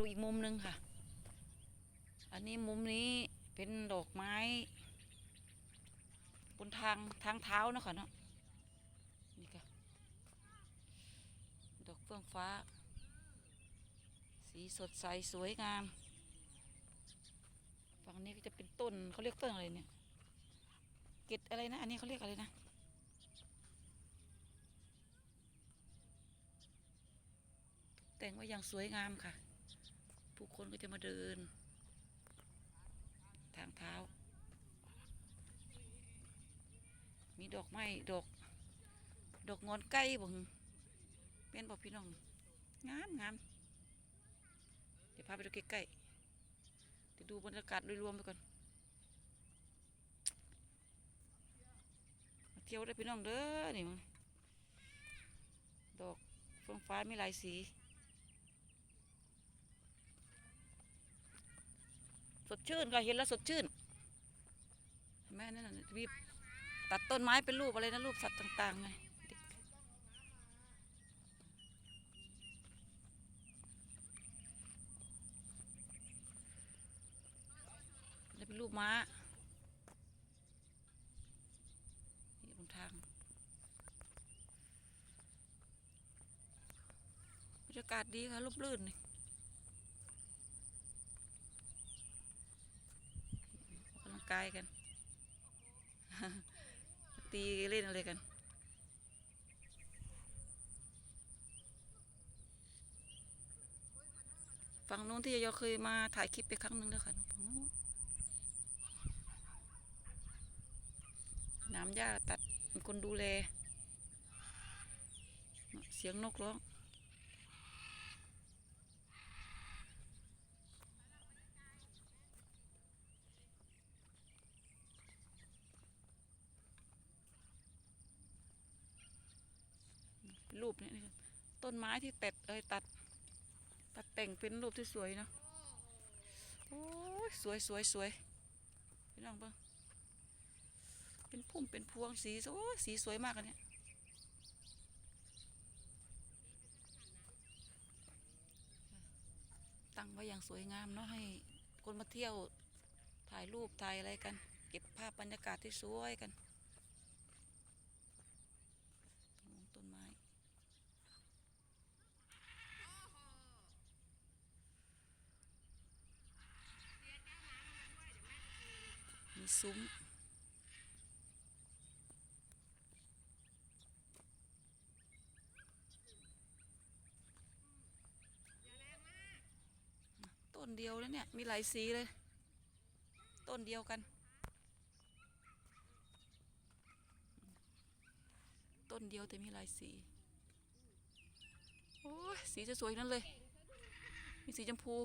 ดูอีกมุมหนึ่งค่ะ อันนี้มุมนี้เป็นดอกไม้บนทางทางเท้านะคะเนาะนี่ค่ะดอกเฟื่องฟ้า สีสดใสสวยงามฝั่งนี้ก็จะเป็นต้นเขาเรียกต้นอะไรเนี่ยเกตอะไรนะ อันนี้เขาเรียกอะไรนะแต่งไว้อย่างสวยงามค่ะ คนก็จะมาเดิน ทางเท้า มีดอกไม้ดอก ดอกงอนไก่บ่หึเป็นบอกพี่น้อง งามงามเดี๋ยวพาไปดูใกล้ๆเดี๋ยวดูบรรยากาศโดยรวมไปก่อน มาเที่ยวได้พี่น้องเด้อนี่มันดอกเฟื่องฟ้ามีหลายสี ดชื่นค่ะเห็นแล้วสดชื่นเห็นไหมนั่นน่ะมีตัดต้นไม้เป็นรูปอะไรนะรูปสัตว์ต่างๆไงเด็กแล้วเป็นรูปม้านี่บนทางบรรยากาศดีค่ะร่มรื่นนี่ ออ กกลังกายกัน ตีเล่นอะไรกันฝั่งนู้นที่ยอเคยมาถ่ายคลิปไปครั้งหนึ่งแล้วค่ะฝั่งนู้นน้ำหญ้าตัดคนดูแล เสียงนกร้อง รูปนี้นี่ต้นไม้ที่ตัดเอ้ยตัด ตัดแต่งเป็นรูปที่สวยเนาะโอ้ยสวยสวยสวยพี่น้องเบ้งเป็นพุ่มเป็นพวงสีโอ้สีสวยมากอันเนี้ยตั้งไว้อย่างสวยงามเนาะให้คนมาเที่ยวถ่ายรูปถ่ายอะไรกัน เก็บภาพบรรยากาศที่สวยกันตรงต้นไม้ีซุ้ม ต้นเดียวแล้วเนี่ย มีหลายสีเลย ต้นเดียวกัน ต้นเดียวแต่มีหลายสี โอ้สีจะสวยนั่นเลย มีสีชมพู